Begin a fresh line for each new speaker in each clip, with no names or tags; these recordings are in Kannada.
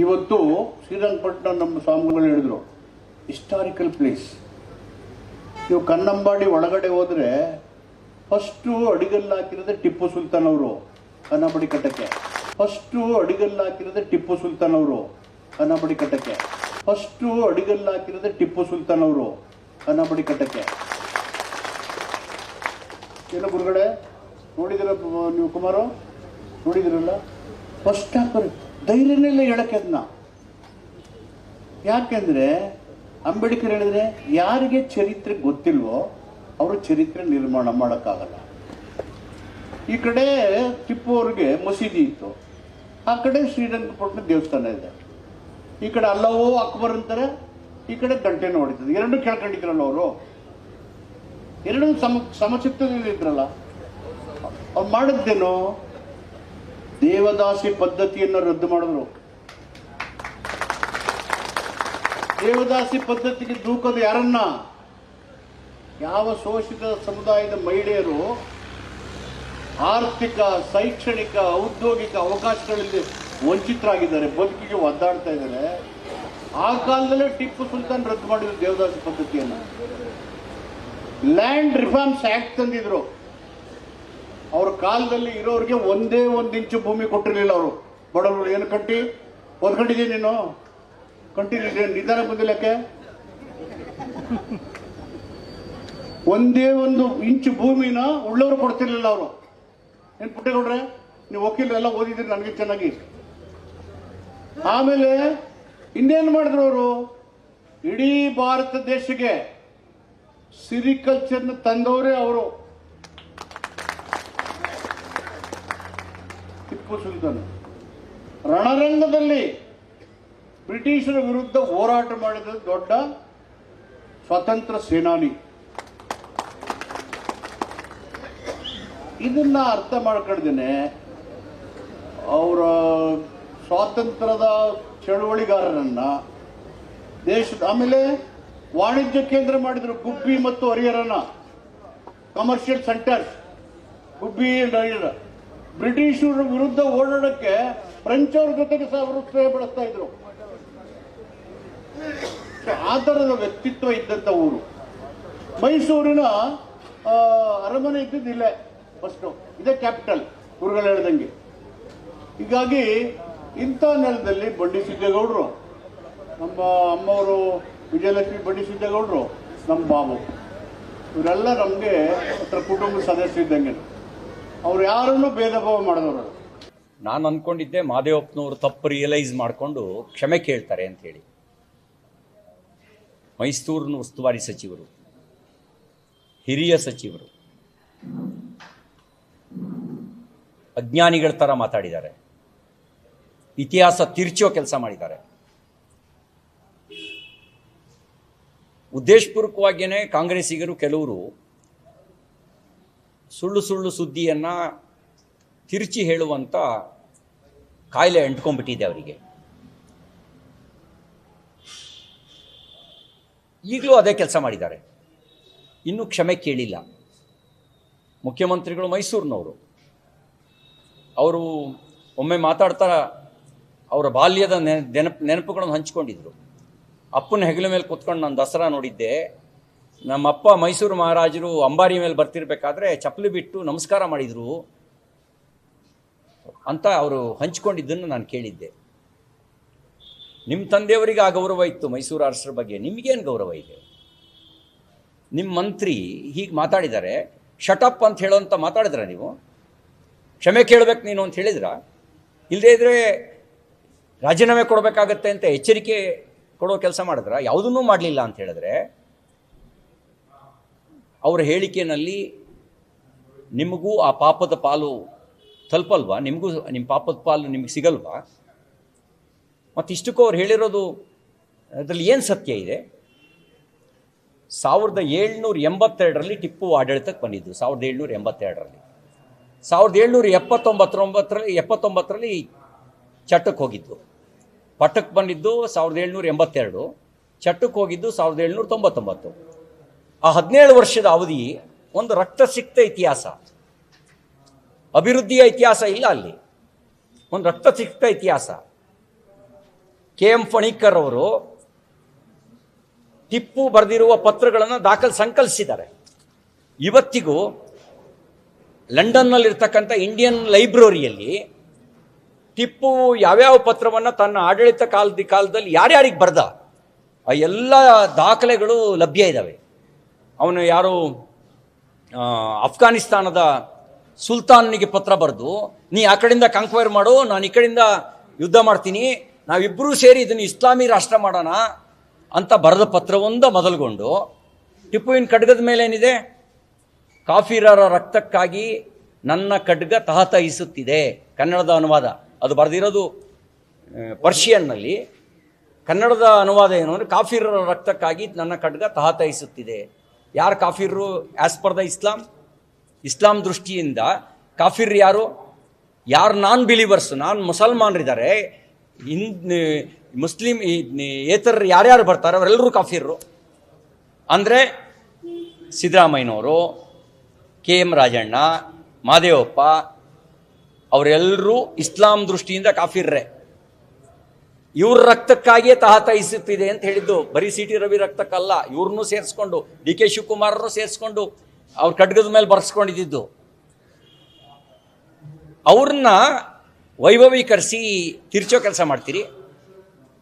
ಇವತ್ತು ಶ್ರೀರಂಗಪಟ್ಟಣ ನಮ್ಮ ಸ್ವಾಮಿಗಳು ಹೇಳಿದ್ರು ಹಿಸ್ಟಾರಿಕಲ್ ಪ್ಲೇಸ್ ನೀವು ಕನ್ನಂಬಾಡಿ ಒಳಗಡೆ ಹೋದ್ರೆ ಫಸ್ಟು ಅಡಿಗಲ್ಲು ಹಾಕಿರೋದೇ ಟಿಪ್ಪು ಸುಲ್ತಾನ್ ಅವರು ಕನ್ನಂಬಾಡಿ ಕಟ್ಟಕ್ಕೆ. ಫಸ್ಟು ಅಡಿಗಲ್ಲು ಹಾಕಿರೋದೇ ಟಿಪ್ಪು ಸುಲ್ತಾನ್ ಅವರು ಕನ್ನಂಬಾಡಿ ಕಟ್ಟಕ್ಕೆ. ಫಸ್ಟು ಅಡಿಗಲ್ಲು ಹಾಕಿರೋದೇ ಟಿಪ್ಪು ಸುಲ್ತಾನ್ ಅವರು ಕನ್ನಂಬಾಡಿ ಕಟ್ಟಕ್ಕೆ. ಏನು ಗುರುಗಡೆ ನೋಡಿದಿರ ನೀವು ಕುಮಾರು? ನೋಡಿದಿರಲ್ಲ? ಫಸ್ಟ್ ಹಾಕೋರು ಧೈರ್ಯನೆಲ್ಲ ಹೇಳಕ್ಕೆ ಅದನ್ನ ಯಾಕೆಂದ್ರೆ ಅಂಬೇಡ್ಕರ್ ಹೇಳಿದ್ರೆ ಯಾರಿಗೆ ಚರಿತ್ರೆ ಗೊತ್ತಿಲ್ವೋ ಅವರು ಚರಿತ್ರೆ ನಿರ್ಮಾಣ ಮಾಡೋಕ್ಕಾಗಲ್ಲ. ಈ ಕಡೆ ಟಿಪ್ಪು ಅವ್ರಿಗೆ ಮಸೀದಿ ಇತ್ತು. ಆ ಕಡೆ ಶ್ರೀರಂಗಪಟ್ಟಣ ದೇವಸ್ಥಾನ ಇದೆ. ಈ ಕಡೆ ಅಲ್ಲವೋ ಅಕ್ಬರ್ ಅಂತಾರೆ, ಈ ಕಡೆ ಗಂಟೆ ಹೊಡಿತದೆ. ಎರಡು ಕೇಳ್ಕೊಂಡಿದ್ರಲ್ಲ ಅವರು. ಎರಡು ಸಮ ಸಮಚಿತ್ತದಲ್ಲಿ ಇದ್ರಲ್ಲ. ಅವ್ರು ಮಾಡಿದ್ದೇನು ದೇವದಾಸಿ ಪದ್ಧತಿಯನ್ನು ರದ್ದು ಮಾಡಿದ್ರು. ದೇವದಾಸಿ ಪದ್ಧತಿಗೆ ದೂಕದ ಯಾರನ್ನ? ಯಾವ ಶೋಷಿತ ಸಮುದಾಯದ ಮಹಿಳೆಯರು ಆರ್ಥಿಕ, ಶೈಕ್ಷಣಿಕ, ಔದ್ಯೋಗಿಕ ಅವಕಾಶಗಳಲ್ಲಿ ವಂಚಿತರಾಗಿದ್ದಾರೆ, ಬದುಕಿಗೆ ಒದ್ದಾಡ್ತಾ ಇದ್ದಾರೆ. ಆ ಕಾಲದಲ್ಲೇ ಟಿಪ್ಪು ಸುಲ್ತಾನ್ ರದ್ದು ಮಾಡಿದ್ರು ದೇವದಾಸಿ ಪದ್ಧತಿಯನ್ನು. ಲ್ಯಾಂಡ್ ರಿಫಾರ್ಮ್ಸ್ ಆಕ್ಟ್ ತಂದಿದ್ರು. ಅವ್ರ ಕಾಲದಲ್ಲಿ ಇರೋರಿಗೆ ಒಂದೇ ಒಂದು ಇಂಚು ಭೂಮಿ ಕೊಟ್ಟಿರಲಿಲ್ಲ ಅವರು. ಬಡವರು ಏನು ಕಟ್ಟಿ ಓದ್ಕೊಂಡಿದ್ದೀನಿ ನೀನು? ಕಂಟಿನ್ಯೂ ನಿಧಾನ ಬಂದಿಲ್ಲಕ್ಕೆ ಒಂದೇ ಒಂದು ಇಂಚು ಭೂಮಿನ ಉಳ್ಳವರು ಕೊಡ್ತಿರ್ಲಿಲ್ಲ ಅವರು. ಏನ್ ಪುಟ್ಟೇಗೌಡ್ರೆ, ನೀವು ವಕೀಲರೆಲ್ಲ ಓದಿದ್ರಿ ನನಗೆ ಚೆನ್ನಾಗಿ. ಆಮೇಲೆ ಇನ್ನೇನು ಮಾಡಿದ್ರು ಅವರು? ಇಡೀ ಭಾರತ ದೇಶಕ್ಕೆ ಸಿರಿಕಲ್ಚರ್ನ ತಂದವರೇ ಅವರು. ಸುಲ್ತಾನ್ ರಣರಂಗದಲ್ಲಿ ಬ್ರಿಟಿಷರ ವಿರುದ್ಧ ಹೋರಾಟ ಮಾಡಿದ ದೊಡ್ಡ ಸ್ವತಂತ್ರ ಸೇನಾನಿ. ಇದನ್ನ ಅರ್ಥ ಮಾಡ್ಕೊಂಡಿದ್ದೇನೆ ಅವರ ಸ್ವಾತಂತ್ರ್ಯದ ಚಳುವಳಿಗಾರರನ್ನ ದೇಶದ, ಆಮೇಲೆ ವಾಣಿಜ್ಯ ಕೇಂದ್ರ ಮಾಡಿದ್ರು ಗುಬ್ಬಿ ಮತ್ತು ಹರಿಹರನ commercial centres Gubbi and Harihar. ಬ್ರಿಟಿಷರ ವಿರುದ್ಧ ಓಡಾಡಕ್ಕೆ ಫ್ರೆಂಚ್ ಅವ್ರ ಜೊತೆಗೆ ಸಹ ಅವರು ಸ್ನೇಹ ಬೆಳೆಸ್ತಾ ಇದ್ರು. ಆ ವ್ಯಕ್ತಿತ್ವ ಇದ್ದಂತ ಊರು. ಮೈಸೂರಿನ ಅರಮನೆ ಇದ್ದಿದ್ದು ಇಲ್ಲೇ ಫಸ್ಟು ಇದೇ ಕ್ಯಾಪಿಟಲ್, ಗುರುಗಳು ಹೇಳ್ದಂಗೆ. ಹೀಗಾಗಿ ಇಂಥ ನೆಲದಲ್ಲಿ ಬಂಡಿ ಸಿದ್ದೇಗೌಡರು ನಮ್ಮ ಅಮ್ಮವರು ವಿಜಯಲಕ್ಷ್ಮಿ ಬಂಡಿ ಸಿದ್ದೇಗೌಡರು ನಮ್ಮ ಬಾಬು. ಇವರೆಲ್ಲ ನಮಗೆ ಹತ್ರ ಕುಟುಂಬ ಸದಸ್ಯ ಇದ್ದಂಗೆ. ಅವ್ರು ಯಾರನ್ನು ಭೇದ ಭಾವ ಮಾಡಿದವರು
ನಾನು ಅಂದ್ಕೊಂಡಿದ್ದೆ ಮಾದೇವಪ್ಪನವರು ತಪ್ಪು ರಿಯಲೈಸ್ ಮಾಡಿಕೊಂಡು ಕ್ಷಮೆ ಕೇಳ್ತಾರೆ ಅಂತ ಹೇಳಿ. ಮೈಸೂರಿನ ಉಸ್ತುವಾರಿ ಸಚಿವರು, ಹಿರಿಯ ಸಚಿವರು, ಅಜ್ಞಾನಿಗಳ ಥರ ಮಾತಾಡಿದ್ದಾರೆ. ಇತಿಹಾಸ ತಿರ್ಚೋ ಕೆಲಸ ಮಾಡಿದ್ದಾರೆ. ಉದ್ದೇಶಪೂರ್ವಕವಾಗಿಯೇ ಕಾಂಗ್ರೆಸ್ಸಿಗರು ಕೆಲವರು ಸುಳ್ಳು ಸುಳ್ಳು ಸುದ್ದಿಯನ್ನು ತಿರುಚಿ ಹೇಳುವಂಥ ಕಾಯಿಲೆ ಅಂಟ್ಕೊಂಡ್ಬಿಟ್ಟಿದೆ ಅವರಿಗೆ. ಈಗಲೂ ಅದೇ ಕೆಲಸ ಮಾಡಿದ್ದಾರೆ. ಇನ್ನೂ ಕ್ಷಮೆ ಕೇಳಿಲ್ಲ. ಮುಖ್ಯಮಂತ್ರಿಗಳು ಮೈಸೂರಿನವರು. ಅವರು ಒಮ್ಮೆ ಮಾತಾಡ್ತಾ ಅವರ ಬಾಲ್ಯದ ನೆನಪು ನೆನಪುಗಳನ್ನು ಹಂಚ್ಕೊಂಡಿದ್ರು. ಅಪ್ಪನ ಹೆಗಲ ಮೇಲೆ ಕೂತ್ಕೊಂಡು ನಾನು ದಸರಾ ನೋಡಿದ್ದೆ. ನಮ್ಮಪ್ಪ ಮೈಸೂರು ಮಹಾರಾಜರು ಅಂಬಾರಿ ಮೇಲೆ ಬರ್ತಿರ್ಬೇಕಾದ್ರೆ ಚಪ್ಪಲಿ ಬಿಟ್ಟು ನಮಸ್ಕಾರ ಮಾಡಿದರು ಅಂತ ಅವರು ಹಂಚ್ಕೊಂಡಿದ್ದನ್ನು ನಾನು ಕೇಳಿದ್ದೆ. ನಿಮ್ಮ ತಂದೆಯವರಿಗೆ ಆ ಗೌರವ ಇತ್ತು ಮೈಸೂರು ಅರಸರ ಬಗ್ಗೆ. ನಿಮಗೇನು ಗೌರವ ಇದೆ? ನಿಮ್ಮ ಮಂತ್ರಿ ಹೀಗೆ ಮಾತಾಡಿದ್ದಾರೆ ಶಟಪ್ ಅಂತ ಹೇಳೋಂತ ಮಾತಾಡಿದ್ರ ನೀವು? ಕ್ಷಮೆ ಕೇಳಬೇಕು ನೀನು ಅಂತ ಹೇಳಿದ್ರ? ಇಲ್ಲದೇ ಇದ್ರೆ ರಾಜೀನಾಮೆ ಕೊಡಬೇಕಾಗತ್ತೆ ಅಂತ ಎಚ್ಚರಿಕೆ ಕೊಡೋ ಕೆಲಸ ಮಾಡಿದ್ರ? ಯಾವುದನ್ನೂ ಮಾಡಲಿಲ್ಲ ಅಂತ ಹೇಳಿದ್ರೆ ಅವರ ಹೇಳಿಕೆಯಲ್ಲಿ ನಿಮಗೂ ಆ ಪಾಪದ ಪಾಲು ತಲುಪಲ್ವಾ? ನಿಮಗೂ ನಿಮ್ಮ ಪಾಪದ ಪಾಲು ನಿಮಗೆ ಸಿಗಲ್ವಾ? ಮತ್ತು ಇಷ್ಟಕ್ಕೂ ಅವ್ರು ಹೇಳಿರೋದು ಅದರಲ್ಲಿ ಏನು ಸತ್ಯ ಇದೆ? ಸಾವಿರದ ಏಳ್ನೂರ ಎಂಬತ್ತೆರಡರಲ್ಲಿ ಟಿಪ್ಪು ಆಡಳಿತಕ್ಕೆ ಬಂದಿದ್ದು, ಸಾವಿರದ ಏಳ್ನೂರ ಎಂಬತ್ತೆರಡರಲ್ಲಿ. ಸಾವಿರದ ಏಳ್ನೂರ ಎಪ್ಪತ್ತೊಂಬತ್ತೊಂಬತ್ತರಲ್ಲಿ, ಎಪ್ಪತ್ತೊಂಬತ್ತರಲ್ಲಿ ಚಟ್ಟಕ್ಕೆ ಹೋಗಿದ್ದು. ಪಟ್ಟಕ್ಕೆ ಬಂದಿದ್ದು ಸಾವಿರದ ಏಳ್ನೂರ ಎಂಬತ್ತೆರಡು, ಚಟ್ಟಕ್ಕೆ ಹೋಗಿದ್ದು ಸಾವಿರದ ಏಳ್ನೂರ ತೊಂಬತ್ತೊಂಬತ್ತು. ಆ ಹದಿನೇಳು ವರ್ಷದ ಅವಧಿ ಒಂದು ರಕ್ತ ಸಿಕ್ತ ಇತಿಹಾಸ. ಅಭಿವೃದ್ಧಿಯ ಇತಿಹಾಸ ಇಲ್ಲ ಅಲ್ಲಿ. ಒಂದು ರಕ್ತ ಸಿಕ್ತ ಇತಿಹಾಸ. ಕೆ ಎಂ ಫಣಿಕರ್ ಅವರು ಟಿಪ್ಪು ಬರೆದಿರುವ ಪತ್ರಗಳನ್ನು ದಾಖಲು ಸಂಕಲಿಸಿದ್ದಾರೆ. ಇವತ್ತಿಗೂ ಲಂಡನ್ನಲ್ಲಿರ್ತಕ್ಕಂಥ ಇಂಡಿಯನ್ ಲೈಬ್ರರಿಯಲ್ಲಿ ಟಿಪ್ಪು ಯಾವ್ಯಾವ ಪತ್ರವನ್ನು ತನ್ನ ಆಡಳಿತ ಕಾಲದ ಕಾಲದಲ್ಲಿ ಯಾರ್ಯಾರಿಗೆ ಬರೆದ, ಆ ಎಲ್ಲ ದಾಖಲೆಗಳು ಲಭ್ಯ ಇದ್ದಾವೆ ಅವನು ಯಾರು ಅಫ್ಘಾನಿಸ್ತಾನದ ಸುಲ್ತಾನ್ನಿಗೆ ಪತ್ರ ಬರೆದು, ನೀ ಆ ಕಡೆಯಿಂದ ಕಂಕ್ವೈರ್ ಮಾಡು, ನಾನು ಈ ಕಡೆಯಿಂದ ಯುದ್ಧ ಮಾಡ್ತೀನಿ ನಾವಿಬ್ಬರೂ ಸೇರಿ ಇದನ್ನು ಇಸ್ಲಾಮಿ ರಾಷ್ಟ್ರ ಮಾಡೋಣ ಅಂತ ಬರೆದ ಪತ್ರವೊಂದ ಮೊದಲುಗೊಂಡು. ಟಿಪ್ಪುವಿನ ಖಡ್ಗದ ಮೇಲೆ ಏನಿದೆ? ಕಾಫಿರರ ರಕ್ತಕ್ಕಾಗಿ ನನ್ನ ಖಡ್ಗ ತಹತಾಯಿಸುತ್ತಿದೆ ಕನ್ನಡದ ಅನುವಾದ. ಅದು ಬರೆದಿರೋದು ಪರ್ಷಿಯನ್ನಲ್ಲಿ. ಕನ್ನಡದ ಅನುವಾದ ಏನು ಅಂದರೆ, ಕಾಫಿರರ ರಕ್ತಕ್ಕಾಗಿ ನನ್ನ ಖಡ್ಗ ತಹತಯಿಸುತ್ತಿದೆ ಯಾರು ಕಾಫಿರ್ರು ಆ್ಯಸ್ ಪರ್ ದ ಇಸ್ಲಾಂ ಇಸ್ಲಾಂ ದೃಷ್ಟಿಯಿಂದ ಕಾಫಿರ್ ಯಾರು? ಯಾರು ನಾನ್ ಬಿಲೀವರ್ಸ್ ನಾನ್ ಮುಸಲ್ಮಾನರಿದ್ದಾರೆ. ಹಿಂದ್, ಮುಸ್ಲಿಂ ಏತರ್ ಯಾರ್ಯಾರು ಬರ್ತಾರೆ? ಅವರೆಲ್ಲರೂ ಕಾಫಿರ್ರು. ಅಂದರೆ ಸಿದ್ದರಾಮಯ್ಯನವರು, ಕೆ ಎಂ ರಾಜಣ್ಣ, ಮಾದೇವಪ್ಪ ಅವರೆಲ್ಲರೂ ಇಸ್ಲಾಂ ದೃಷ್ಟಿಯಿಂದ ಕಾಫಿರ್ರೆ. ಇವ್ರ ರಕ್ತಕ್ಕಾಗಿಯೇ ತಹತಯಿಸುತ್ತಿದೆ ಅಂತ ಹೇಳಿದ್ದು. ಬರೀ ಸಿ ಟಿ ರವಿ ರಕ್ತಕ್ಕಲ್ಲ, ಇವ್ರನ್ನೂ ಸೇರಿಸ್ಕೊಂಡು, ಡಿ ಕೆ ಶಿವಕುಮಾರರು ಸೇರಿಸ್ಕೊಂಡು ಅವ್ರ ಖಡ್ಗದ ಮೇಲೆ ಬರ್ಸ್ಕೊಂಡಿದ್ದು ಅವ್ರನ್ನ ವೈಭವೀಕರಿಸಿ ತಿರ್ಚೋ ಕೆಲಸ ಮಾಡ್ತೀರಿ.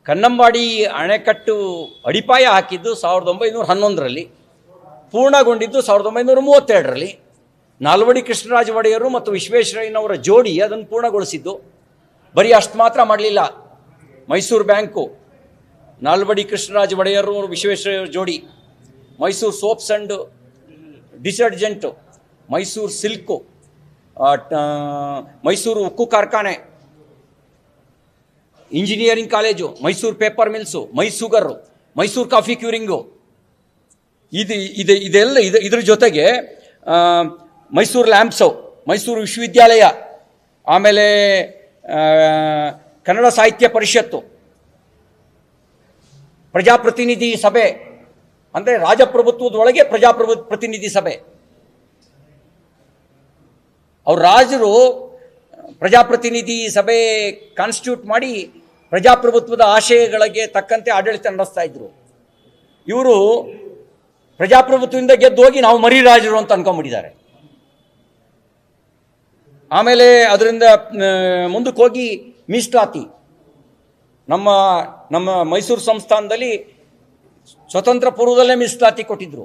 ಕನ್ನಂಬಾಡಿ ಅಣೆಕಟ್ಟು ಅಡಿಪಾಯ ಹಾಕಿದ್ದು ಸಾವಿರದ ಒಂಬೈನೂರ ಹನ್ನೊಂದರಲ್ಲಿ, ಪೂರ್ಣಗೊಂಡಿದ್ದು ಸಾವಿರದ ಒಂಬೈನೂರ ಮೂವತ್ತೆರಡರಲ್ಲಿ. ನಾಲ್ವಡಿ ಕೃಷ್ಣರಾಜ ಒಡೆಯರು ಮತ್ತು ವಿಶ್ವೇಶ್ವರಯ್ಯನವರ ಜೋಡಿ ಅದನ್ನು ಪೂರ್ಣಗೊಳಿಸಿದ್ದು. ಬರೀ ಅಷ್ಟು ಮಾತ್ರ ಮಾಡಲಿಲ್ಲ. ಮೈಸೂರು ಬ್ಯಾಂಕು, ನಾಲ್ವಡಿ ಕೃಷ್ಣರಾಜ ಒಡೆಯರು ವಿಶ್ವೇಶ್ವರ ಜೋಡಿ, Mysuru soaps and detergent Mysuru silk Mysuru ಉಕ್ಕು ಕಾರ್ಖಾನೆ, engineering college, Mysuru paper mills, Mysugar, Mysuru coffee curing. ಇದು ಇದು, ಇದೆಲ್ಲ, ಇದು, ಇದ್ರ ಜೊತೆಗೆ ಮೈಸೂರು ಲ್ಯಾಂಪ್ಸು, ಮೈಸೂರು ವಿಶ್ವವಿದ್ಯಾಲಯ, ಆಮೇಲೆ ಕನ್ನಡ ಸಾಹಿತ್ಯ ಪರಿಷತ್ತು, ಪ್ರಜಾಪ್ರತಿನಿಧಿ ಸಭೆ, ಅಂದರೆ ರಾಜಪ್ರಭುತ್ವದೊಳಗೆ ಪ್ರಜಾಪ್ರಭು ಪ್ರತಿನಿಧಿ ಸಭೆ. ಅವ್ರ ರಾಜರು ಪ್ರಜಾಪ್ರತಿನಿಧಿ ಸಭೆ ಕಾನ್ಸ್ಟಿಟ್ಯೂಟ್ ಮಾಡಿ ಪ್ರಜಾಪ್ರಭುತ್ವದ ಆಶಯಗಳಿಗೆ ತಕ್ಕಂತೆ ಆಡಳಿತ ನಡೆಸ್ತಾ ಇದ್ರು. ಇವರು ಪ್ರಜಾಪ್ರಭುತ್ವದಿಂದ ಗೆದ್ದು ಹೋಗಿ ನಾವು ಮರಿ ರಾಜರು ಅಂತ ಅನ್ಕೊಂಡ್ಬಿಟ್ಟಿದ್ದಾರೆ ಆಮೇಲೆ ಅದರಿಂದ ಮುಂದಕ್ಕೆ ಹೋಗಿ ಮೀಸಲಾತಿ ನಮ್ಮ ನಮ್ಮ ಮೈಸೂರು ಸಂಸ್ಥಾನದಲ್ಲಿ ಸ್ವತಂತ್ರ ಪೂರ್ವದಲ್ಲೇ ಮೀಸಲಾತಿ ಕೊಟ್ಟಿದ್ರು.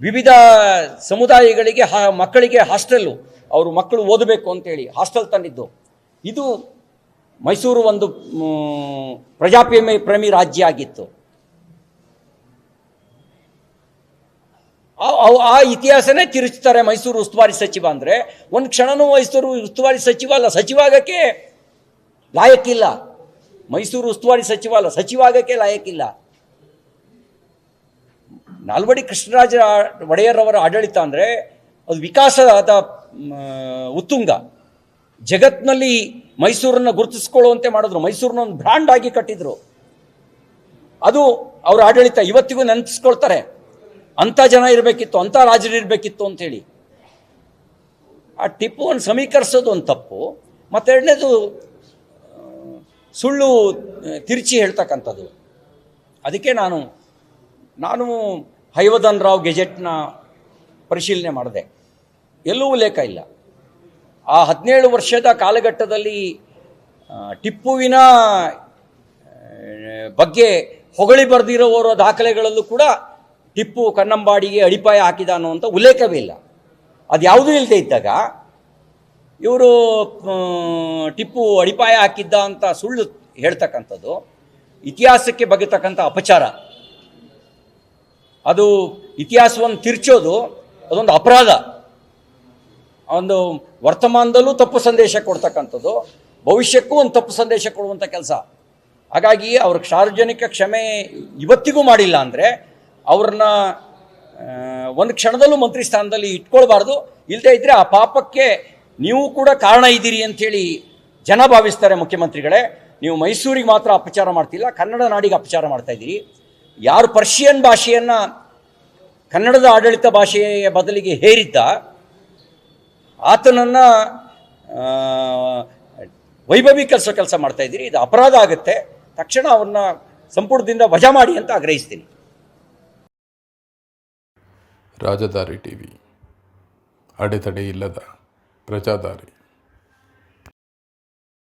ವಿವಿಧ ಸಮುದಾಯಗಳಿಗೆ ಹಾ, ಮಕ್ಕಳಿಗೆ ಹಾಸ್ಟೆಲ್ಲು, ಅವರು ಮಕ್ಕಳು ಓದಬೇಕು ಅಂತೇಳಿ ಹಾಸ್ಟೆಲ್ ತಂದಿದ್ದು. ಇದು ಮೈಸೂರು ಒಂದು ಪ್ರಜಾಪ್ರೇಮಿ, ಪ್ರೇಮಿ ರಾಜ್ಯ ಆಗಿತ್ತು. ಆ ಇತಿಹಾಸನೇ ತಿರುಚ್ತಾರೆ ಮೈಸೂರು ಉಸ್ತುವಾರಿ ಸಚಿವ ಅಂದರೆ. ಒಂದು ಕ್ಷಣನೂ ಮೈಸೂರು ಉಸ್ತುವಾರಿ ಸಚಿವ ಅಲ್ಲ ಸಚಿವ ಆಗಕ್ಕೆ ಲಾಯಕ್ಕಿಲ್ಲ. ಮೈಸೂರು ಉಸ್ತುವಾರಿ ಸಚಿವ ಅಲ್ಲ ಸಚಿವ ಆಗಕ್ಕೆ ಲಾಯಕ್ಕಿಲ್ಲ. ನಾಲ್ವಡಿ ಕೃಷ್ಣರಾಜ ಒಡೆಯರವರ ಆಡಳಿತ ಅಂದರೆ ಅದು ವಿಕಾಸದ ಉತ್ತುಂಗ. ಜಗತ್ನಲ್ಲಿ ಮೈಸೂರನ್ನು ಗುರುತಿಸ್ಕೊಳ್ಳುವಂತೆ ಮಾಡಿದ್ರು. ಮೈಸೂರನ್ನ ಒಂದು ಬ್ರ್ಯಾಂಡ್ ಆಗಿ ಕಟ್ಟಿದ್ರು. ಅದು ಅವರ ಆಡಳಿತ ಇವತ್ತಿಗೂ ನೆನಪಿಸ್ಕೊಳ್ತಾರೆ. ಅಂಥ ಜನ ಇರಬೇಕಿತ್ತು ಅಂಥ ರಾಜರು ಇರಬೇಕಿತ್ತು ಅಂತೇಳಿ ಆ ಟಿಪ್ಪುವನ್ನು ಸಮೀಕರಿಸೋದು ಒಂದು ತಪ್ಪು. ಮತ್ತೆರಡನೇದು ಸುಳ್ಳು ತಿರುಚಿ ಹೇಳ್ತಕ್ಕಂಥದ್ದು. ಅದಕ್ಕೆ ನಾನು ನಾನು ಹೈವದನ್ ರಾವ್ ಗೆಜೆಟ್ನ ಪರಿಶೀಲನೆ ಮಾಡಿದೆ. ಎಲ್ಲೂ ಉಲ್ಲೇಖ ಇಲ್ಲ. ಆ ಹದಿನೇಳು ವರ್ಷದ ಕಾಲಘಟ್ಟದಲ್ಲಿ ಟಿಪ್ಪುವಿನ ಬಗ್ಗೆ ಹೊಗಳಿ ಬರೆದಿರೋವರ ದಾಖಲೆಗಳಲ್ಲೂ ಕೂಡ ಟಿಪ್ಪು ಕನ್ನಂಬಾಡಿಗೆ ಅಡಿಪಾಯ ಹಾಕಿದ ಅನ್ನುವಂಥ ಉಲ್ಲೇಖವೇ ಇಲ್ಲ. ಅದು ಯಾವುದೂ ಇಲ್ಲದೆ ಇದ್ದಾಗ ಇವರು ಟಿಪ್ಪು ಅಡಿಪಾಯ ಹಾಕಿದ್ದ ಅಂತ ಸುಳ್ಳು ಹೇಳ್ತಕ್ಕಂಥದ್ದು, ಇತಿಹಾಸಕ್ಕೆ ಬಗೆತಕ್ಕಂಥ ಅಪಚಾರ. ಅದು ಇತಿಹಾಸವನ್ನು ತಿರ್ಚೋದು ಅದೊಂದು ಅಪರಾಧ. ಒಂದು ವರ್ತಮಾನದಲ್ಲೂ ತಪ್ಪು ಸಂದೇಶ ಕೊಡ್ತಕ್ಕಂಥದ್ದು, ಭವಿಷ್ಯಕ್ಕೂ ಒಂದು ತಪ್ಪು ಸಂದೇಶ ಕೊಡುವಂಥ ಕೆಲಸ. ಹಾಗಾಗಿ ಅವ್ರ ಸಾರ್ವಜನಿಕ ಕ್ಷಮೆ ಇವತ್ತಿಗೂ ಮಾಡಿಲ್ಲ ಅಂದರೆ ಅವ್ರನ್ನ ಒಂದು ಕ್ಷಣದಲ್ಲೂ ಮಂತ್ರಿ ಸ್ಥಾನದಲ್ಲಿ ಇಟ್ಕೊಳ್ಬಾರ್ದು. ಇಲ್ಲದೇ ಇದ್ದರೆ ಆ ಪಾಪಕ್ಕೆ ನೀವು ಕೂಡ ಕಾರಣ ಇದ್ದೀರಿ ಅಂಥೇಳಿ ಜನ ಭಾವಿಸ್ತಾರೆ ಮುಖ್ಯಮಂತ್ರಿಗಳೇ. ನೀವು ಮೈಸೂರಿಗೆ ಮಾತ್ರ ಅಪಚಾರ ಮಾಡ್ತಿಲ್ಲ, ಕನ್ನಡ ನಾಡಿಗೆ ಅಪಚಾರ ಮಾಡ್ತಾ ಇದ್ದೀರಿ. ಯಾರು ಪರ್ಷಿಯನ್ ಭಾಷೆಯನ್ನು, ಕನ್ನಡದ ಆಡಳಿತ ಭಾಷೆಯ ಬದಲಿಗೆ ಹೇರಿದ್ದ, ಆತನನ್ನು ವೈಭವೀಕರಿಸೋ ಕೆಲಸ ಮಾಡ್ತಾ ಇದ್ದೀರಿ. ಇದು ಅಪರಾಧ ಆಗುತ್ತೆ. ತಕ್ಷಣ ಅವನ್ನ ಸಂಪುಟದಿಂದ ವಜಾ ಮಾಡಿ ಅಂತ ಆಗ್ರಹಿಸ್ತೀನಿ.
ರಾಜಧಾರಿ ಟಿವಿ. ಅಡೆತಡೆ ಇಲ್ಲದ ప్రజాదారి